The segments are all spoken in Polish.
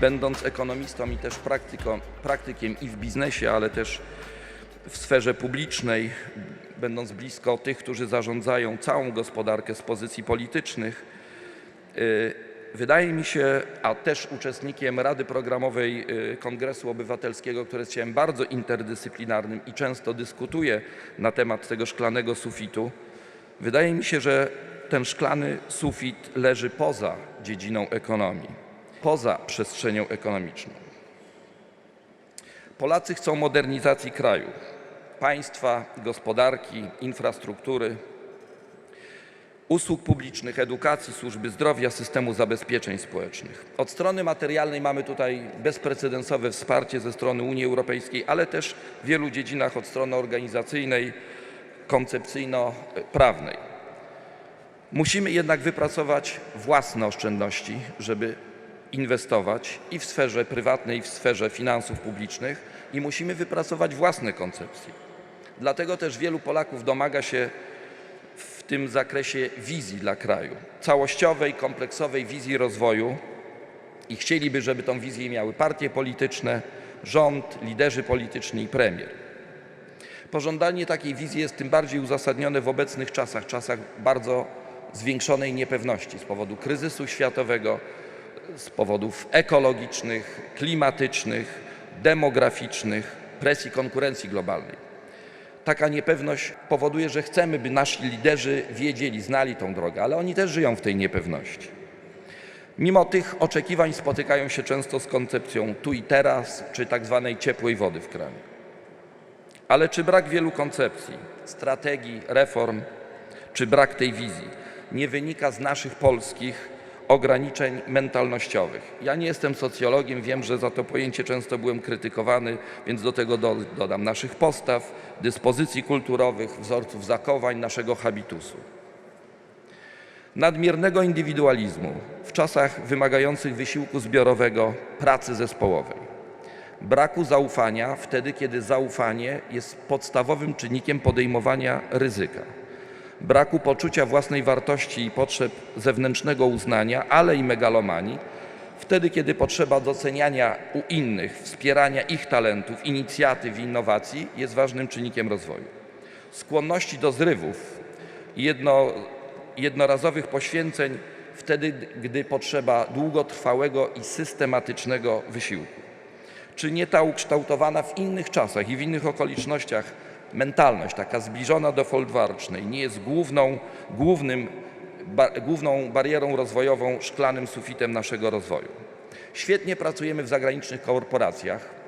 będąc ekonomistą i też praktyką, praktykiem i w biznesie, ale też w sferze publicznej, będąc blisko tych, którzy zarządzają całą gospodarkę z pozycji politycznych, y, wydaje mi się, a też uczestnikiem Rady Programowej y, Kongresu Obywatelskiego, który jest ciałem bardzo interdyscyplinarnym i często dyskutuje na temat tego szklanego sufitu, wydaje mi się, że ten szklany sufit leży poza dziedziną ekonomii, poza przestrzenią ekonomiczną. Polacy chcą modernizacji kraju, państwa, gospodarki, infrastruktury, usług publicznych, edukacji, służby zdrowia, systemu zabezpieczeń społecznych. Od strony materialnej mamy tutaj bezprecedensowe wsparcie ze strony Unii Europejskiej, ale też w wielu dziedzinach od strony organizacyjnej, koncepcyjno-prawnej. Musimy jednak wypracować własne oszczędności, żeby inwestować i w sferze prywatnej, i w sferze finansów publicznych i musimy wypracować własne koncepcje. Dlatego też wielu Polaków domaga się w tym zakresie wizji dla kraju, całościowej, kompleksowej wizji rozwoju i chcieliby, żeby tą wizję miały partie polityczne, rząd, liderzy polityczni i premier. Pożądanie takiej wizji jest tym bardziej uzasadnione w obecnych czasach, czasach bardzo zwiększonej niepewności z powodu kryzysu światowego, z powodów ekologicznych, klimatycznych, demograficznych, presji konkurencji globalnej. Taka niepewność powoduje, że chcemy, by nasi liderzy wiedzieli, znali tą drogę, ale oni też żyją w tej niepewności. Mimo tych oczekiwań spotykają się często z koncepcją tu i teraz, czy tak zwanej ciepłej wody w kranie. Ale czy brak wielu koncepcji, strategii, reform, czy brak tej wizji nie wynika z naszych polskich ograniczeń mentalnościowych? Ja nie jestem socjologiem, wiem, że za to pojęcie często byłem krytykowany, więc do tego do, dodam naszych postaw, dyspozycji kulturowych, wzorców zachowań, naszego habitusu. Nadmiernego indywidualizmu w czasach wymagających wysiłku zbiorowego, pracy zespołowej braku zaufania wtedy, kiedy zaufanie jest podstawowym czynnikiem podejmowania ryzyka, braku poczucia własnej wartości i potrzeb zewnętrznego uznania, ale i megalomanii, wtedy, kiedy potrzeba doceniania u innych, wspierania ich talentów, inicjatyw i innowacji jest ważnym czynnikiem rozwoju. Skłonności do zrywów i jedno, jednorazowych poświęceń wtedy, gdy potrzeba długotrwałego i systematycznego wysiłku czy nie ta ukształtowana w innych czasach i w innych okolicznościach mentalność, taka zbliżona do folwarcznej, nie jest główną, głównym, ba, główną barierą rozwojową, szklanym sufitem naszego rozwoju. Świetnie pracujemy w zagranicznych korporacjach,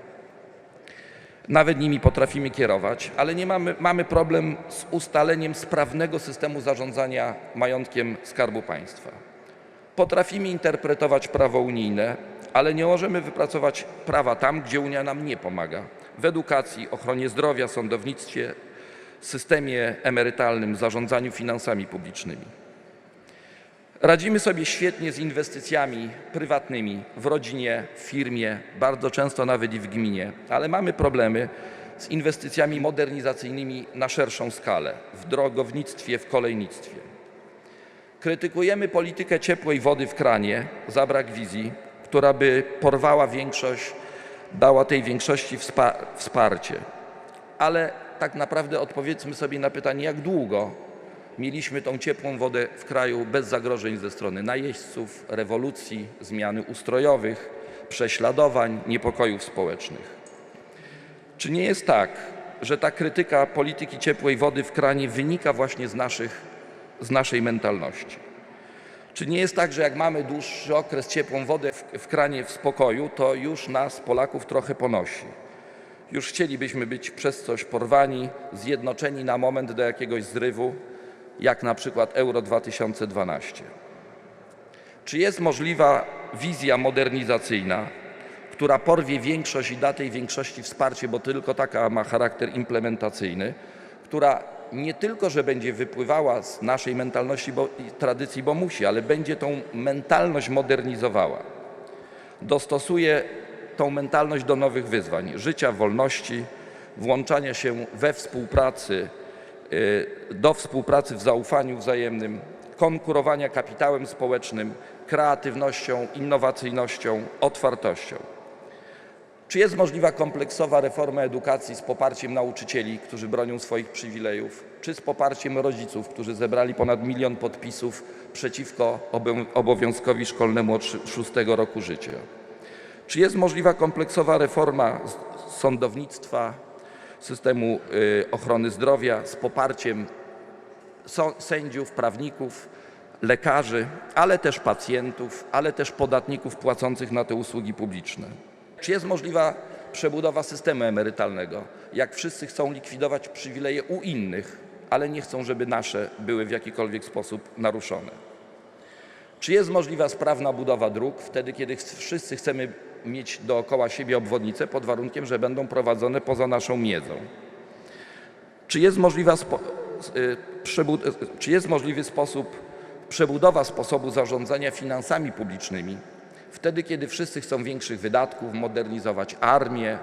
nawet nimi potrafimy kierować, ale nie mamy, mamy problem z ustaleniem sprawnego systemu zarządzania majątkiem Skarbu Państwa. Potrafimy interpretować prawo unijne, ale nie możemy wypracować prawa tam, gdzie Unia nam nie pomaga. W edukacji, ochronie zdrowia, sądownictwie, systemie emerytalnym, zarządzaniu finansami publicznymi. Radzimy sobie świetnie z inwestycjami prywatnymi w rodzinie, w firmie, bardzo często nawet i w gminie, ale mamy problemy z inwestycjami modernizacyjnymi na szerszą skalę w drogownictwie, w kolejnictwie. Krytykujemy politykę ciepłej wody w kranie za brak wizji, która by porwała większość, dała tej większości wsparcie. Ale tak naprawdę odpowiedzmy sobie na pytanie, jak długo mieliśmy tą ciepłą wodę w kraju bez zagrożeń ze strony najeźdźców, rewolucji, zmiany ustrojowych, prześladowań, niepokojów społecznych. Czy nie jest tak, że ta krytyka polityki ciepłej wody w kranie wynika właśnie z, naszych, z naszej mentalności? Czy nie jest tak, że jak mamy dłuższy okres ciepłą wodę w, w kranie w spokoju, to już nas, Polaków, trochę ponosi? Już chcielibyśmy być przez coś porwani, zjednoczeni na moment do jakiegoś zrywu, jak na przykład Euro 2012. Czy jest możliwa wizja modernizacyjna, która porwie większość i da tej większości wsparcie, bo tylko taka ma charakter implementacyjny, która nie tylko, że będzie wypływała z naszej mentalności bo, i tradycji, bo musi, ale będzie tą mentalność modernizowała. Dostosuje tą mentalność do nowych wyzwań życia, wolności, włączania się we współpracy, y, do współpracy w zaufaniu wzajemnym, konkurowania kapitałem społecznym, kreatywnością, innowacyjnością, otwartością. Czy jest możliwa kompleksowa reforma edukacji z poparciem nauczycieli, którzy bronią swoich przywilejów, czy z poparciem rodziców, którzy zebrali ponad milion podpisów przeciwko obow- obowiązkowi szkolnemu od szóstego roku życia? Czy jest możliwa kompleksowa reforma sądownictwa, systemu y, ochrony zdrowia z poparciem sędziów, prawników, lekarzy, ale też pacjentów, ale też podatników płacących na te usługi publiczne? Czy jest możliwa przebudowa systemu emerytalnego? Jak wszyscy chcą likwidować przywileje u innych, ale nie chcą, żeby nasze były w jakikolwiek sposób naruszone. Czy jest możliwa sprawna budowa dróg wtedy, kiedy wszyscy chcemy mieć dookoła siebie obwodnice pod warunkiem, że będą prowadzone poza naszą miedzą? Czy jest, możliwa y, y, czy jest możliwy sposób przebudowa sposobu zarządzania finansami publicznymi wtedy, kiedy wszyscy chcą większych wydatków, modernizować armię,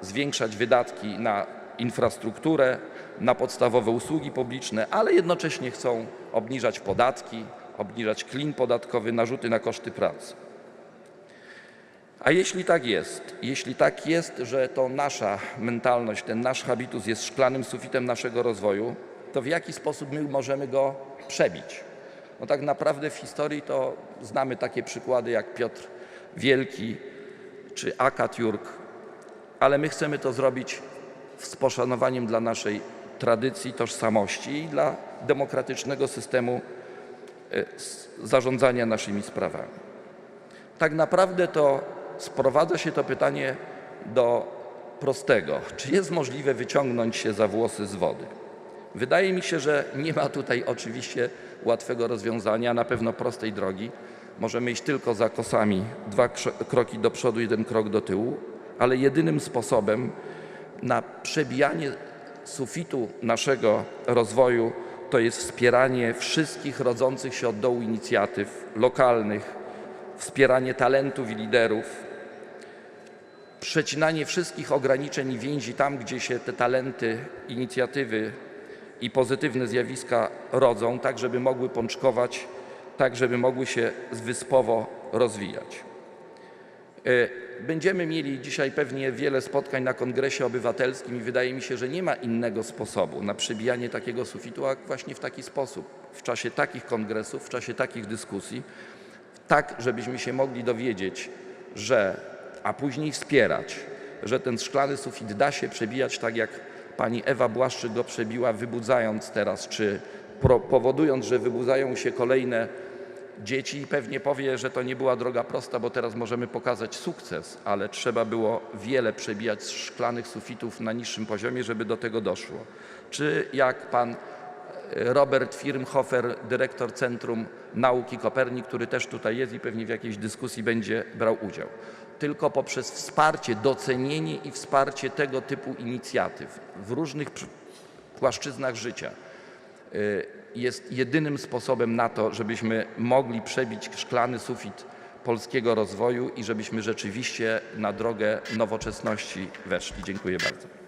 zwiększać wydatki na infrastrukturę, na podstawowe usługi publiczne, ale jednocześnie chcą obniżać podatki, obniżać klin podatkowy, narzuty na koszty pracy. A jeśli tak jest, jeśli tak jest, że to nasza mentalność, ten nasz habitus jest szklanym sufitem naszego rozwoju, to w jaki sposób my możemy go przebić? No tak naprawdę w historii to znamy takie przykłady jak Piotr Wielki czy Akatjurk, ale my chcemy to zrobić z poszanowaniem dla naszej tradycji, tożsamości i dla demokratycznego systemu e, zarządzania naszymi sprawami. Tak naprawdę to sprowadza się to pytanie do prostego. Czy jest możliwe wyciągnąć się za włosy z wody? Wydaje mi się, że nie ma tutaj oczywiście łatwego rozwiązania, na pewno prostej drogi. Możemy iść tylko za kosami, dwa kroki do przodu, jeden krok do tyłu, ale jedynym sposobem na przebijanie sufitu naszego rozwoju to jest wspieranie wszystkich rodzących się od dołu inicjatyw lokalnych, wspieranie talentów i liderów, przecinanie wszystkich ograniczeń i więzi tam, gdzie się te talenty, inicjatywy i pozytywne zjawiska rodzą, tak żeby mogły pączkować, tak żeby mogły się wyspowo rozwijać. E, Będziemy mieli dzisiaj pewnie wiele spotkań na Kongresie Obywatelskim i wydaje mi się, że nie ma innego sposobu na przebijanie takiego sufitu, jak właśnie w taki sposób, w czasie takich kongresów, w czasie takich dyskusji, tak żebyśmy się mogli dowiedzieć, że, a później wspierać, że ten szklany sufit da się przebijać tak jak pani Ewa Błaszczyk go przebiła, wybudzając teraz, czy powodując, że wybudzają się kolejne dzieci i pewnie powie, że to nie była droga prosta, bo teraz możemy pokazać sukces, ale trzeba było wiele przebijać szklanych sufitów na niższym poziomie, żeby do tego doszło. Czy jak pan Robert Firmhofer, dyrektor Centrum Nauki Kopernik, który też tutaj jest i pewnie w jakiejś dyskusji będzie brał udział. Tylko poprzez wsparcie, docenienie i wsparcie tego typu inicjatyw w różnych płaszczyznach życia y, jest jedynym sposobem na to, żebyśmy mogli przebić szklany sufit polskiego rozwoju i żebyśmy rzeczywiście na drogę nowoczesności weszli. Dziękuję bardzo.